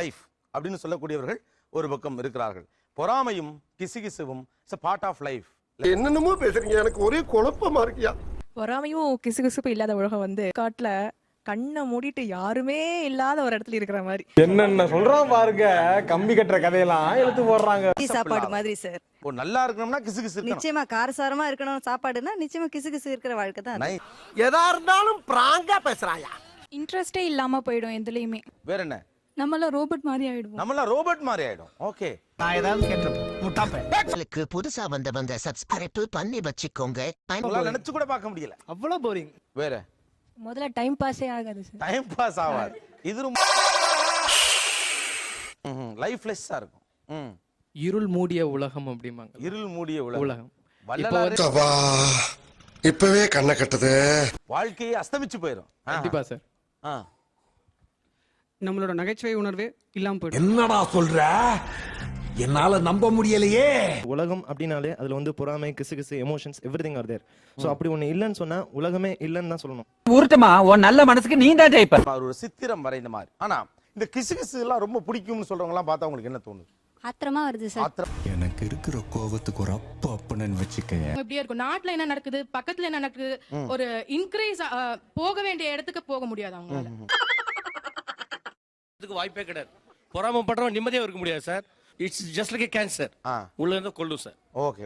Life அப்படின்னு சொல்லக்கூடியவர்கள் ஒரு பக்கம் இருக்கிறார்கள். பொறாமையும் கிசுகிசுவும் இட்ஸ் பார்ட் ஆஃப் லைஃப் என்னென்னமோ பேசுறீங்க எனக்கு ஒரே குழப்பமா இருக்கியா? பொறாமையும் கிசுகிசுப்பு இல்லாத உலகம் வந்து காட்டுல கண்ணை மூடிட்டு யாருமே இல்லாத ஒரு இடத்துல இருக்கிற மாதிரி. என்னென்ன சொல்றான் பாருங்க கம்பி கட்டுற கதையெல்லாம் எடுத்து போடுறாங்க. சாப்பாடு மாதிரி சார் இப்போ நல்லா இருக்கணும்னா கிசுகிசு இருக்கணும். நிச்சயமா காரசாரமா இருக்கணும். சாப்பாடுன்னா நிச்சயமா கிசு கிசு இருக்கிற வாழ்க்கை தான் எதா இருந்தாலும் பிராங்கா பேசுறாயா? இன்ட்ரெஸ்டே இல்லாம போயிடும் எதுலயுமே. வேற என்ன? நம்மள ரோபோட் மாதிரி ஆயிடுவோம். நம்மளாம் ரோபோட் மாதிரி ஆயிடும். ஓகே. நான் ஏதாவது கேட்டிருப்பேன். புதுசா வந்தவங்க சப்ஸ்கிரைப் பண்ணி வச்சுக்கோங்க. நினைச்சு கூட பார்க்க முடியல. அவ்வளவு போரிங் வேற? முதல்ல டைம் பாஸே ஆகாது சார் டைம் பாஸ் ஆகாது. இது ரொம்ப லைஃப்லெஸ்ஸா இருக்கும். ம். இருள் மூடிய உலகம் அப்படிம்பாங்க. இருள் மூடிய உலகம். வந்து இப்பவே கண்ணை கட்டுது. வாழ்க்கையே அஸ்தமிச்சு போயிடும். கண்டிப்பா சார் ஆ. நம்மளோட நகைச்சுவை உணர்வே இல்லாம போயிடும். என்னடா சொல்ற? என்னால நம்ப முடியலையே. உலகம் அப்படின்னாலே அதுல வந்து பொறாமை கிசு கிசு emotions everything are there so அப்படி ஒண்ணு இல்லைன்னு சொன்னா உலகமே இல்லைன்னு தான் சொல்லணும். உருட்டுமா உன் நல்ல மனசுக்கு நீ தான் ஜெயிப்ப. அவர் ஒரு சித்திரம் வரைந்த மாதிரி. ஆனா இந்த கிசுகிசு எல்லாம் ரொம்ப பிடிக்கும்னு சொல்றவங்க எல்லாம் பார்த்தா உங்களுக்கு என்ன தோணுது? ஆத்திரமா வருது சார். ஆத்திரம். எனக்கு இருக்கிற கோவத்துக்கு ஒரு அப்பா அப்பனன்னு வச்சுக்க இப்படியே இருக்கும். நாட்டுல என்ன நடக்குது? பக்கத்துல என்ன நடக்குது? ஒரு இன்க்ரீஸ் போக வேண்டிய இடத்துக்கு போக முடியாது அவங்களால. அதுக்கு வாய்ப்பே கிடையாது. பொறாமப்படுறவன் நிம்மதியா இருக்க முடியாது sir it's just like cancer உள்ள இருந்து கொல்லும் sir okay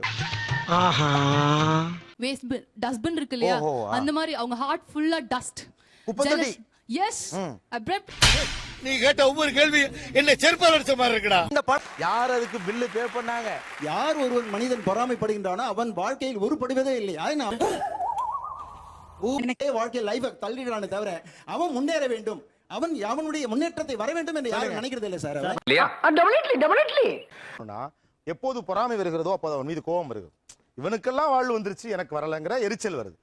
waste bin dustbin இருக்கு இல்லையா. அந்த மாதிரி அவங்க ஹார்ட் ஃபுல்லா டஸ்ட். எஸ் நீ கேட்ட ஒவ்வொரு கேள்வி என்ன செருப்பால் அடிச்ச மாதிரி இருக்குடா. இந்த யார் அதுக்கு பில்லு பே பண்ணாங்க? யார் ஒருவன் மனிதன் பொறாமைப்படுகின்றானோ அவன் வாழ்க்கையில் உருப்படுவதே இல்லை. அதனால் வாழ்க்கை லைஃப தள்ளிடுறானே தவிர அவன் முன்னேற வேண்டும். அவன் அவனுடைய முன்னேற்றத்தை வர வேண்டும் என்று யாரும் நினைக்கிறது இல்லை சார் எப்போது பொறாமை வருகிறதோ அப்போது அவன் மீது கோபம் வருகிறது. இவனுக்கெல்லாம் வாழ்வு வந்துருச்சு எனக்கு வரலங்கிற எரிச்சல் வருது.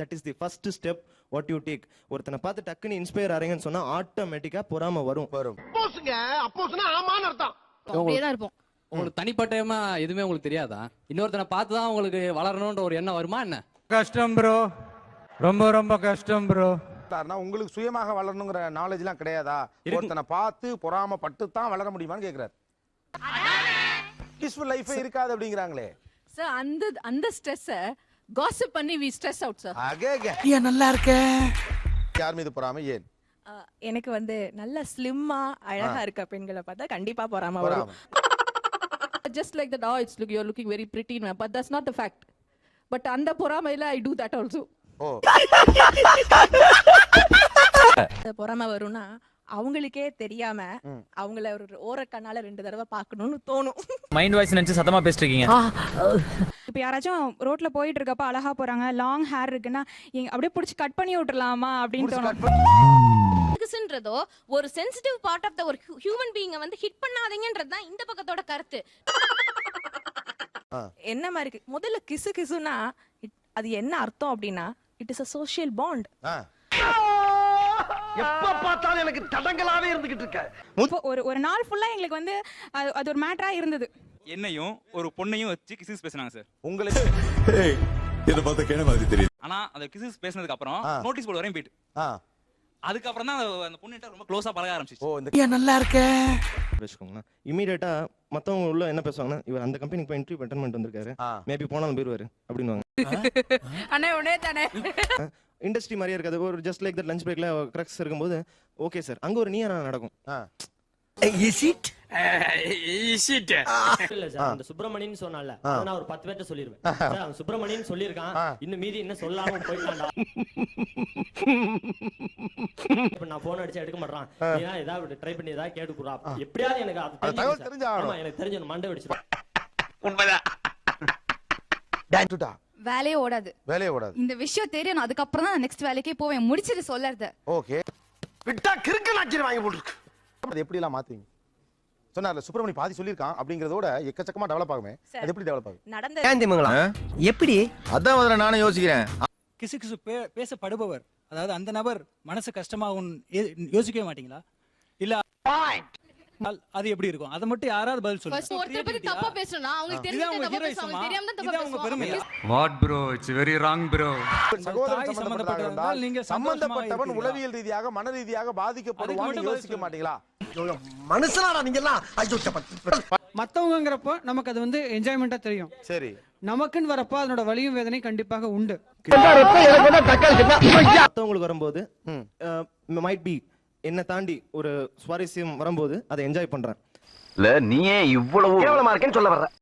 That is the first step what you take ஒருத்தனை பார்த்து டக்குன்னு இன்ஸ்பயர் ஆறீங்கன்னு சொன்னா ஆட்டோமேட்டிக்கா பொறாமை வரும். வரும். அப்போசுங்க அப்போசுனா ஆமான்னு அர்த்தம். அப்படியே தான் இருப்போம். உங்களுக்கு தனிப்பட்டமா எதுவுமே உங்களுக்கு தெரியாதா? இன்னொருத்தனை பார்த்து தான் உங்களுக்கு வளரணும்ன்ற ஒரு எண்ணம் வருமா என்ன? கஷ்டம் ப்ரோ ரொம்ப ரொம்ப கஷ்டம் ப்ரோ சார்னா உங்களுக்கு சுயமாக வளரணுங்கிற நாலேஜ் எல்லாம் கிடையாதா? ஒருத்தனை பார்த்து பொறாம பட்டு தான் வளர முடியுமான்னு கேக்குறாரு. பீஸ்ஃபுல் லைஃபே இருக்காது அப்படிங்கிறாங்களே. சார் அந்த அந்த ஸ்ட்ரெஸ்ஸ காசிப் பண்ணி வி ஸ்ட்ரெஸ் அவுட் சார் அகே நல்லா இருக்க. யார் மீது பொறாமை? ஏன்? எனக்கு வந்து நல்ல ஸ்லிம்மா அழகா இருக்க பெண்களை பார்த்தா கண்டிப்பா பொறாம வரும். Just like that ah it's look you looking very pretty but that's not the fact but அந்த பொறாமையில I do that also oh. பொறாம வரும்னா அவங்களுக்கே தெரியாம. அவங்கள ஒரு ஓரக்கண்ணால ரெண்டு தடவை பார்க்கணும்னு தோணும். மைண்ட் வாய்ஸ் நினைச்சு சத்தமா பேசிட்டு இருக்கீங்க இப்போ யாராச்சும் ரோட்ல போயிட்டு இருக்கப்ப அழகா போறாங்க லாங் ஹேர் இருக்குன்னா அப்படியே பிடிச்சி கட் பண்ணி விட்டுறலாமா அப்படின்னு தோணும். கிசுன்றதோ ஒரு சென்சிட்டிவ் பார்ட் ஆஃப் த ஒரு ஹியூமன் பீயிங்க வந்து ஹிட் பண்ணாதீங்கன்றது தான் இந்த பக்கத்தோட கருத்து. என்ன மாதிரி இருக்கு? முதல்ல கிசு கிசுனா அது என்ன அர்த்தம் அப்படின்னா it is a social bond. எப்ப பார்த்தாலும் எனக்கு தடங்களாவே இருந்துகிட்டு இருக்க ஒரு ஒரு நாள் ஃபுல்லா எங்களுக்கு வந்து அது அது ஒரு மேட்டரா இருந்தது என்னையும் ஒரு பொண்ணையும் வச்சு கிசிஸ் பேசினாங்க சார் உங்களுக்கு இத பார்த்த கேன மாதிரி தெரியுது ஆனா அந்த கிசிஸ் பேசினதுக்கு அப்புறம். நோட்டீஸ் போர்டு வரையும் போயிட்டு ஆ. அதுக்கப்புறம் தான் அந்த- பொண்ணுகிட்ட ரொம்ப க்ளோஸா பழக ஆரம்பிச்சிச்சு. ஓ இந்த நல்லா இருக்க. வச்சுக்கோங்களேன். இமீடியட்டா மத்தவங்க உள்ள என்ன பேசுவாங்கன்னா இவர் அந்த கம்பெனிக்கு போய் இன்டர்வியூ அட்டன் பண்ணிட்டு வந்திருக்காரு. மேபி போனாலும் போயிருவாரு அப்படின்னுவாங்க. அண்ணே உடனே தானே. இண்டஸ்ட்ரி மாதிரியே இருக்காது. ஒரு ஜஸ்ட் லைக் தட் லஞ்ச் பிரேக்ல கிரக்ஸ் இருக்கும்போது ஓகே சார் அங்க ஒரு நீயா நடக்கும். ஆ. இஸ் இட் இல்ல ஆ. அந்த சுப்பிரமணியன் சொன்னால நான் ஒரு பத்து பேர்ட்ட சொல்லிருவேன். சார் அவன் சுப்பிரமணியன் சொல்லியிருக்கான். ஆ. இன்னும் மீதி என்ன சொல்லாம போயிட்டான்டா. இப்ப நான் போன் அடிச்சு எடுக்க மாட்டான். நீ ஏதாவது ட்ரை பண்ணி ஏதாவது கேட்டுக்குறா எப்படியாவது எனக்கு அது தகவல் தெரிஞ்சு சார். ஆமா எனக்கு தெரிஞ்சு மண்டை வெடிச்சிடும் சுட்டா. வேலையே ஓடாது. வேலையை ஓடாது. இந்த விஷயம் தெரியணும். அதுக்கப்புறம் தான் நெக்ஸ்ட் வேலைக்கே போவேன். முடிச்சிட்டு சொல்லறத. ஓகே விட்டா கிறுக்கு நாச்சிரி வாங்கி போட்டுருக்கு எப்படி எல்லாம் மாத்துவீங்க? சொன்னார்ல சுப்பிரமணி பாதி சொல்லியிருக்கான் அப்படிங்கறதோட எக்கச்சக்கமா டெவலப் ஆகுமே. அது எப்படி டெவலப் ஆகும் நடந்த எப்படி? அதான் முதல்ல நானும் யோசிக்கிறேன். கிசு கிசு பேசப்படுபவர் அதாவது அந்த நபர் மனசு கஷ்டமாகும் யோசிக்கவே மாட்டீங்களா? இல்ல அது எப்படி இருக்கும்? அதை மட்டும் யாராவது பதில் ஒருத்தர் பத்தி தப்பா அவங்களுக்கு தெரியாம தான் தப்பா அவங்க பேசுவாங்க. பெருமையா what bro it's very wrong bro சம்பந்தப்பட்டவர்கள் நீங்க சம்பந்தப்பட்டவன்? உளவியல் ரீதியாக மன ரீதியாக பாதிக்கப்படுவான்னு யோசிக்க சொல்லுங்க. மாட்டீங்களா? மனுஷனாடா நீங்க எல்லாம் ஐயோ மத்தவங்கங்கிறப்போ நமக்கு அது வந்து என்ஜாய்மெண்டா தெரியும். சரி. நமக்குன்னு வரப்போ அதனோட வலியும் வேதனை கண்டிப்பாக உண்டு. மற்றவங்களுக்கு வரும்போது மைட் பி என்னை தாண்டி ஒரு சுவாரஸ்யம் வரும்போது அதை என்ஜாய் பண்றேன். இல்ல நீயே இவ்வளவு கேவலமா இருக்கேன்னு சொல்ல வர்ற.